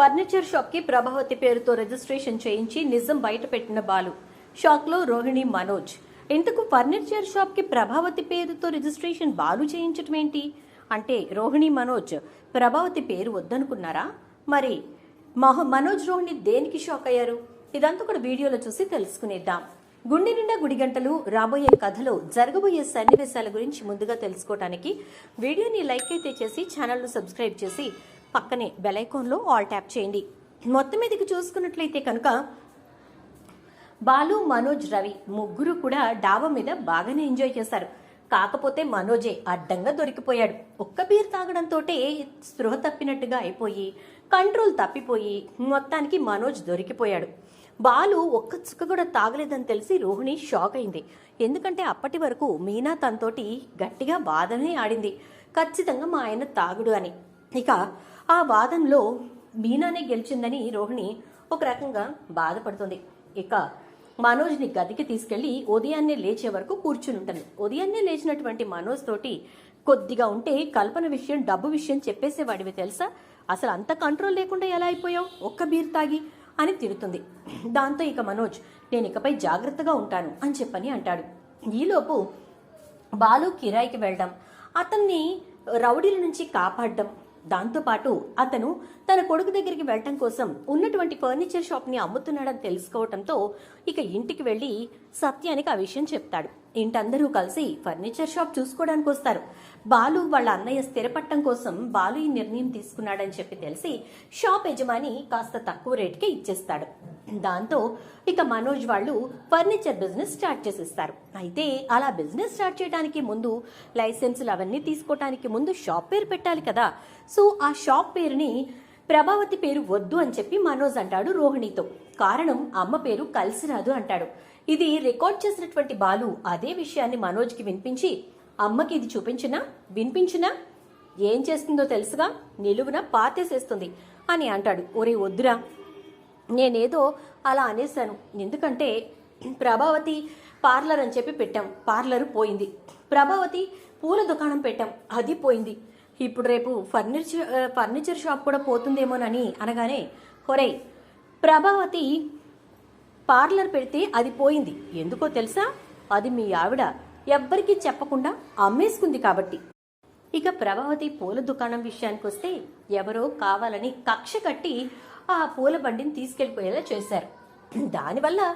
Furniture షాప్కి ప్రభావతి పేరుతో registration చేయించి నిజం బయటపెట్టిన బాలు. షాక్లో రోహిణి మనోజ్. ఇంతకు ఫర్నిచర్ షాప్కి ప్రభావతి పేరుతో రిజిస్ట్రేషన్ బాలు చేయించటం ఏంటి? అంటే రోహిణి మనోజ్ ప్రభావతి పేరు వద్దనుకున్నారా? మరి మహ మనోజ్ రోహిణి దేనికి షాక్ అయ్యారు? ఇదంతా కూడా వీడియోలో చూసి తెలుసుకునేద్దాం. గుండె నిండా గుడిగంటలు రాబోయే కథలో జరగబోయే సన్నివేశాల గురించి ముందుగా తెలుసుకోవడానికి వీడియోని లైక్ అయితే చేసి ఛానల్ను సబ్స్క్రైబ్ చేసి పక్కనే బెలైకోన్లో ఆల్ ట్యాప్ చేయండి. మొత్తం మీదకి చూసుకున్నట్లయితే కనుక బాలు మనోజ్ రవి ముగ్గురు కూడా డాబా మీద బాగానే ఎంజాయ్ చేశారు. కాకపోతే మనోజే అడ్డంగా దొరికిపోయాడు. ఒక్క బీర్ తాగడంతో స్పృహ తప్పినట్టుగా అయిపోయి కంట్రోల్ తప్పిపోయి మొత్తానికి మనోజ్ దొరికిపోయాడు. బాలు ఒక్క చుక్క కూడా తాగలేదని తెలిసి రోహిణి షాక్ అయింది. ఎందుకంటే అప్పటి వరకు మీనా తనతోటి గట్టిగా వాదనే ఆడింది. ఖచ్చితంగా మా ఆయన తాగుడు అని. ఇక ఆ వాదనలో మీనానే గెలిచిందని రోహిణి ఒక రకంగా బాధపడుతుంది. ఇక మనోజ్ని గదికి తీసుకెళ్ళి ఉదయాన్నే లేచే వరకు కూర్చుని ఉంటుంది ఉదయాన్నే లేచినటువంటి మనోజ్ తోటి కొద్దిగా ఉంటే కల్పన విషయం డబ్బు విషయం చెప్పేసేవాడివి తెలుసా? అసలు అంత కంట్రోల్ లేకుండా ఎలా అయిపోయావు? ఒక్క బీర్ తాగి అని తిరుగుతుంది దాంతో ఇక మనోజ్ నేను ఇకపై జాగ్రత్తగా ఉంటాను అని చెప్పని అంటాడు. ఈలోపు బాలు కిరాయికి వెళ్ళడం అతన్ని రౌడీల నుంచి కాపాడడం దాంతోపాటు అతను తన కొడుకు దగ్గరికి వెళ్ళటం కోసం ఉన్నటువంటి ఫర్నిచర్ షాప్ని అమ్ముతున్నాడని తెలుసుకోవటంతో ఇక ఇంటికి వెళ్ళి సత్యానికి ఆ విషయం చెప్తాడు. ఇంటందరూ కలిసి ఫర్నిచర్ షాప్ చూసుకోవడానికి వస్తారు. బాలు వాళ్ళ అన్నయ్య స్థిరపట్టం కోసం బాలు ఈ నిర్ణయం తీసుకున్నాడని చెప్పి తెలిసి షాప్ యజమాని కాస్త తక్కువ రేటుకే ఇచ్చేస్తాడు. దాంతో ఇక మనోజ్ వాళ్ళు ఫర్నిచర్ బిజినెస్ స్టార్ట్ చేసేస్తారు. అయితే అలా బిజినెస్ స్టార్ట్ చేయడానికి ముందు లైసెన్సులు అవన్నీ తీసుకోవడానికి ముందు షాప్ పేరు పెట్టాలి కదా. సో ఆ షాప్ పేరుని ప్రభావతి పేరు వద్దు అని చెప్పి మనోజ్ అంటాడు రోహిణితో. కారణం అమ్మ పేరు కలిసిరాదు అంటాడు. ఇది రికార్డ్ చేసినటువంటి బాలు. అదే విషయాన్ని మనోజ్కి వినిపించి అమ్మకి ఇది చూపించినా వినిపించినా ఏం చేస్తుందో తెలుసుగా? నిలువున పాతేసేస్తుంది అని అంటాడు. ఒరే వద్దురా నేనేదో అలా అనేశాను. ఎందుకంటే ప్రభావతి పార్లర్ అని చెప్పి పెట్టాం. పార్లర్ పోయింది. ప్రభావతి పూల దుకాణం పెట్టాం. అది పోయింది. ఇప్పుడు రేపు ఫర్నిచర్ ఫర్నిచర్ షాప్ కూడా పోతుందేమోనని అనగానే ఒరే ప్రభావతి పార్లర్ పెడితే అది పోయింది. ఎందుకో తెలుసా? అది మీ ఆవిడ ఎవ్వరికీ చెప్పకుండా అమ్మేసుకుంది కాబట్టి. ఇక ప్రభావతి పూల దుకాణం విషయానికొస్తే ఎవరో కావాలని కక్ష కట్టి ఆ పూల బండిని తీసుకెళ్ళిపోయేలా చేశారు. దానివల్ల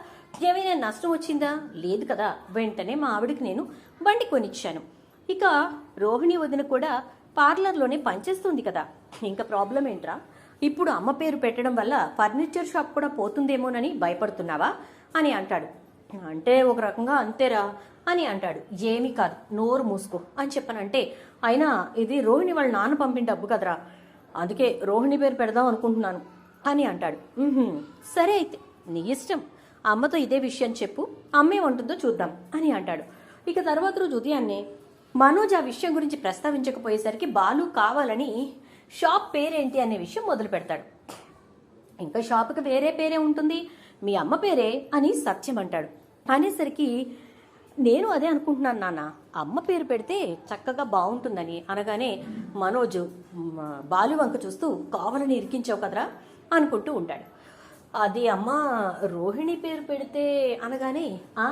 ఏమైనా నష్టం వచ్చిందా? లేదు కదా. వెంటనే మా ఆవిడకి నేను బండి కొనిచ్చాను. ఇక రోహిణి వదిన కూడా పార్లర్లోనే పనిచేస్తుంది కదా. ఇంకా ప్రాబ్లం ఏంట్రా? ఇప్పుడు అమ్మ పేరు పెట్టడం వల్ల ఫర్నిచర్ షాప్ కూడా పోతుందేమోనని భయపడుతున్నావా? అని అంటాడు. అంటే ఒక రకంగా అంతేరా. అని అంటాడు. ఏమీ కాదు నోరు మూసుకో అని చెప్పనంటే అయినా ఇది రోహిణి వాళ్ళ నాన్న పంపిన డబ్బు కదరా. అందుకే రోహిణి పేరు పెడదాం అనుకుంటున్నాను అని అంటాడు. సరే అయితే నీ ఇష్టం. అమ్మతో ఇదే విషయం చెప్పు అమ్మే ఉంటుందో చూద్దాం అని అంటాడు. ఇక తర్వాత రోజు ఉదయాన్నే మనోజ్ ఆ విషయం గురించి ప్రస్తావించకపోయేసరికి బాలు కావాలని షాప్ పేరేంటి అనే విషయం మొదలు పెడతాడు. ఇంకా షాపుకి వేరే పేరే ఉంటుంది మీ అమ్మ పేరే అని సత్యం అంటాడు. అనేసరికి నేను అదే అనుకుంటున్నాను నాన్న. అమ్మ పేరు పెడితే చక్కగా బాగుంటుందని అనగానే మనోజ్ బాలువంక బాలు వంక చూస్తూ కావాలని ఇరికించావు కదరా అనుకుంటూ ఉంటాడు. అది అమ్మ రోహిణి పేరు పెడితే అనగానే ఆ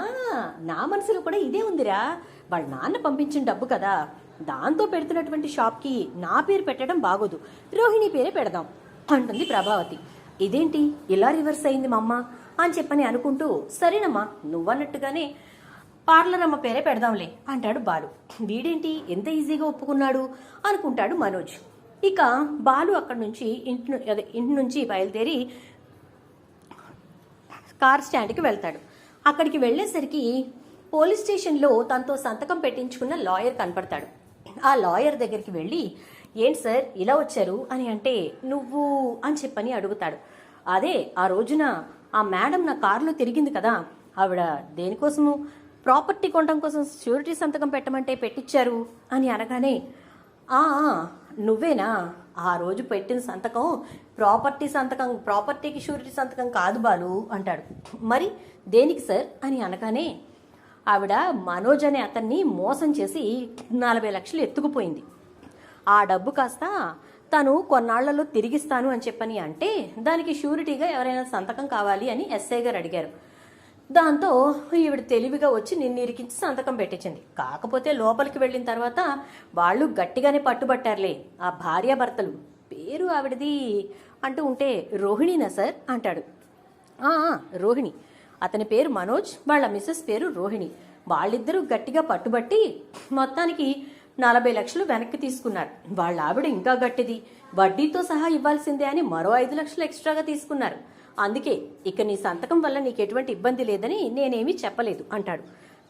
నా మనసులో కూడా ఇదే ఉందిరా. వాళ్ళ నాన్న పంపించిన డబ్బు కదా. దాంతో పెడుతున్నటువంటి షాప్కి నా పేరు పెట్టడం బాగోదు. రోహిణి పేరే పెడదాం అంటుంది ప్రభావతి. ఇదేంటి? ఇలా రివర్స్ అయింది మా అమ్మ అని చెప్పని అనుకుంటూ సరేనమ్మా నువ్వన్నట్టుగానే పార్లర్ అమ్మ పేరే పెడదాంలే అంటాడు బాలు. వీడేంటి ఎంత ఈజీగా ఒప్పుకున్నాడు? అనుకుంటాడు మనోజ్. ఇక బాలు అక్కడి నుంచి ఇంటి అదే ఇంటి నుంచి బయలుదేరి కార్ స్టాండ్కి వెళ్తాడు. అక్కడికి వెళ్ళేసరికి పోలీస్ స్టేషన్లో తనతో సంతకం పెట్టించుకున్న లాయర్ కనపడతాడు. ఆ లాయర్ దగ్గరికి వెళ్ళి ఏంటి సార్ ఇలా వచ్చారు? అని అంటే నువ్వు అని చెప్పని అడుగుతాడు. అదే ఆ రోజున ఆ మేడం నా కారులో తిరిగింది కదా ఆవిడ దేనికోసము? ప్రాపర్టీ కొనడం కోసం షూరిటీ సంతకం పెట్టమంటే పెట్టించారు అని అనగానే "ఆ, ఆ, నువ్వేనా? ఆ రోజు పెట్టిన సంతకం ప్రాపర్టీ సంతకం ప్రాపర్టీకి షూరిటీ సంతకం కాదు బాలు అంటాడు. మరి దేనికి సార్? అని అనగానే ఆవిడ మనోజ్ అనే అతన్ని మోసం చేసి నలభై లక్షలు ఎత్తుకుపోయింది. ఆ డబ్బు కాస్త తను కొన్నాళ్ళలో తిరిగిస్తాను అని చెప్పని అంటే దానికి షూరిటీగా ఎవరైనా సంతకం కావాలి అని ఎస్ఐ గారు అడిగారు. దాంతో ఈవిడ తెలివిగా వచ్చి నిన్ను ఇరికించి సంతకం పెట్టించింది. కాకపోతే లోపలికి వెళ్ళిన తర్వాత వాళ్ళు గట్టిగానే పట్టుబట్టారులే. ఆ భార్యాభర్తలు పేరు ఆవిడది అంటూ ఉంటే రోహిణీనా సార్? అంటాడు. రోహిణి. అతని పేరు మనోజ్ వాళ్ళ మిస్సెస్ పేరు రోహిణి. వాళ్ళిద్దరూ గట్టిగా పట్టుబట్టి మొత్తానికి నలభై లక్షలు వెనక్కి తీసుకున్నారు. వాళ్ళ ఆవిడ ఇంకా గట్టిది. వడ్డీతో సహా ఇవ్వాల్సిందే అని మరో ఐదు లక్షలు ఎక్స్ట్రాగా తీసుకున్నారు. అందుకే ఇక నీ సంతకం వల్ల నీకు ఎటువంటి ఇబ్బంది లేదని నేనేమీ చెప్పలేదు అంటాడు.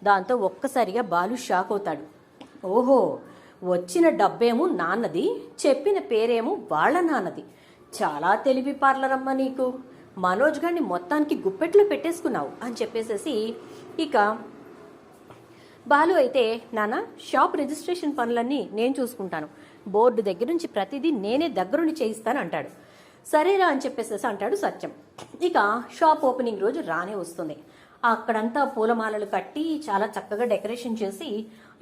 దాంతో ఒక్కసారిగా బాలు షాక్ అవుతాడు. ఓహో వచ్చిన డబ్బేమో నాన్నది చెప్పిన పేరేమో వాళ్ళ నాన్నది. చాలా తెలివి పార్లరమ్మ నీకు. మనోజ్ గారిని మొత్తానికి గుప్పెట్లో పెట్టేసుకున్నావు అని చెప్పేసేసి ఇక బాలు అయితే నాన్న షాప్ రిజిస్ట్రేషన్ పనులన్నీ నేను చూసుకుంటాను. బోర్డు దగ్గర నుంచి ప్రతిదీ నేనే దగ్గరుండి చేయిస్తాను అంటాడు. సరేరా అని చెప్పేసేసి అంటాడు సత్యం. ఇక షాప్ ఓపెనింగ్ రోజు రానే వస్తుంది. అక్కడంతా పూలమాలలు కట్టి చాలా చక్కగా డెకరేషన్ చేసి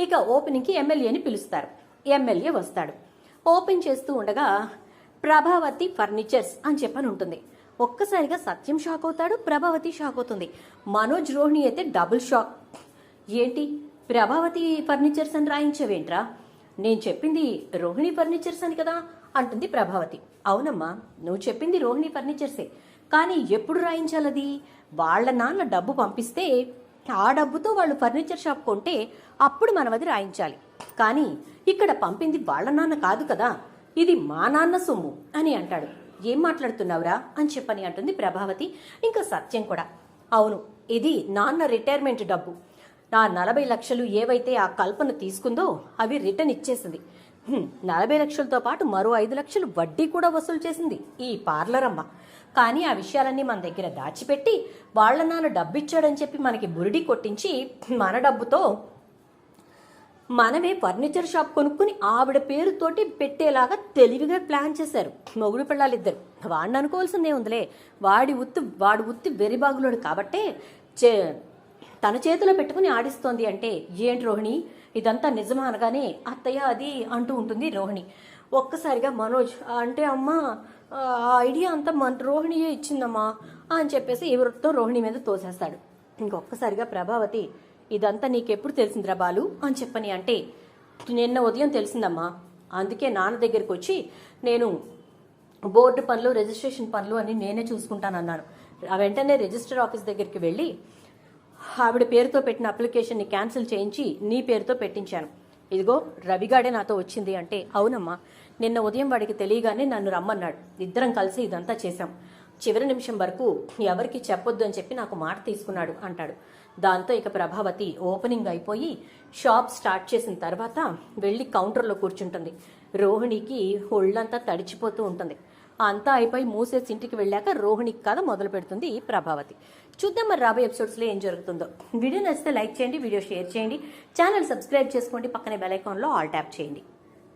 ఇక ఓపెనింగ్కి ఎమ్మెల్యేని పిలుస్తారు. ఎమ్మెల్యే వస్తాడు. ఓపెన్ చేస్తూ ఉండగా ప్రభావతి ఫర్నిచర్స్ అని చెప్పని ఉంటుంది. ఒక్కసారిగా సత్యం షాక్ అవుతాడు ప్రభావతి షాక్ అవుతుంది. మనోజ్ రోహిణి అయితే డబుల్ షాక్. ఏంటి? ప్రభావతి ఫర్నిచర్స్ అని రాయించవేంట్రా? నేను చెప్పింది రోహిణి ఫర్నిచర్స్ అని కదా అంటుంది ప్రభావతి. అవునమ్మా నువ్వు చెప్పింది రోహిణి ఫర్నిచర్సే. కానీ ఎప్పుడు రాయించాలది? వాళ్ళ నాన్న డబ్బు పంపిస్తే ఆ డబ్బుతో వాళ్ళు ఫర్నిచర్ షాప్ కొంటే అప్పుడు మనం అది రాయించాలి. కానీ ఇక్కడ పంపింది వాళ్ళ నాన్న కాదు కదా. ఇది మా నాన్న సొమ్ము అని అంటాడు. ఏం మాట్లాడుతున్నావురా అని చెప్పని అంటుంది ప్రభావతి. ఇంకా సత్యం కూడా. అవును ఇది నాన్న రిటైర్మెంట్ డబ్బు. నా నలభై లక్షలు ఏవైతే ఆ కల్పన తీసుకుందో అవి రిటర్న్ ఇచ్చేసింది. నలభై లక్షలతో పాటు మరో ఐదు లక్షలు వడ్డీ కూడా వసూలు చేసింది ఈ పార్లర్ అమ్మ కానీ ఆ విషయాలన్నీ మన దగ్గర దాచిపెట్టి వాళ్ళ నాన్న డబ్బిచ్చాడని చెప్పి మనకి బురిడి కొట్టించి మన డబ్బుతో మనమే ఫర్నిచర్ షాప్ కొనుక్కుని ఆవిడ పేరుతోటి పెట్టేలాగా తెలివిగా ప్లాన్ చేశారు. మొగుడు పిల్లాలిద్దరు. వాడిని అనుకోవాల్సిందే ఉందిలే. వాడి ఉత్తి వాడి ఉత్తి వెరిబాగులోడు కాబట్టే చే తన చేతిలో పెట్టుకుని ఆడిస్తోంది అంటే ఏంటి రోహిణి? ఇదంతా నిజమా అనగానే అత్తయ్య అది అంటూ ఉంటుంది రోహిణి. ఒక్కసారిగా మనోజ్ అంటే అమ్మా ఆ ఐడియా అంతా మన రోహిణియే ఇచ్చిందమ్మా అని చెప్పేసి ఎవరితో రోహిణి మీద తోసేస్తాడు. ఇంకొక్కసారిగా ప్రభావతి ఇదంతా నీకెప్పుడు తెలిసిందిరా బాలు అని చెప్పని అంటే నిన్న ఉదయం తెలిసిందమ్మా. అందుకే నాన్న దగ్గరికి వచ్చి నేను బోర్డు పనులు రిజిస్ట్రేషన్ పనులు అని నేనే చూసుకుంటానన్నాను వెంటనే రిజిస్టర్ ఆఫీస్ దగ్గరికి వెళ్ళి ఆవిడ పేరుతో పెట్టిన అప్లికేషన్ని క్యాన్సిల్ చేయించి నీ పేరుతో పెట్టించాను. ఇదిగో రవిగాడే నాతో వచ్చింది అంటే అవునమ్మా నిన్న ఉదయం వాడికి తెలియగానే నన్ను రమ్మన్నాడు. ఇద్దరం కలిసి ఇదంతా చేశాం. చివరి నిమిషం వరకు ఎవరికి చెప్పొద్దు అని చెప్పి నాకు మాట తీసుకున్నాడు అంటాడు. దాంతో ఇక ప్రభావతి ఓపెనింగ్ అయిపోయి షాప్ స్టార్ట్ చేసిన తర్వాత వెళ్ళి కౌంటర్లో కూర్చుంటుంది. రోహిణికి ఒళ్ళంతా తడిచిపోతూ ఉంటుంది. అంతా అయిపోయి మూసేసి ఇంటికి వెళ్ళాక రోహిణి కథ మొదలు పెడుతుంది ఈ ప్రభావతి. చూద్దాం మరి రాబోయే ఎపిసోడ్స్లో ఏం జరుగుతుందో. వీడియో నచ్చితే లైక్ చేయండి వీడియో షేర్ చేయండి. ఛానల్ సబ్స్క్రైబ్ చేసుకోండి పక్కనే బెల్ ఐకాన్లో ఆల్ ట్యాప్ చేయండి.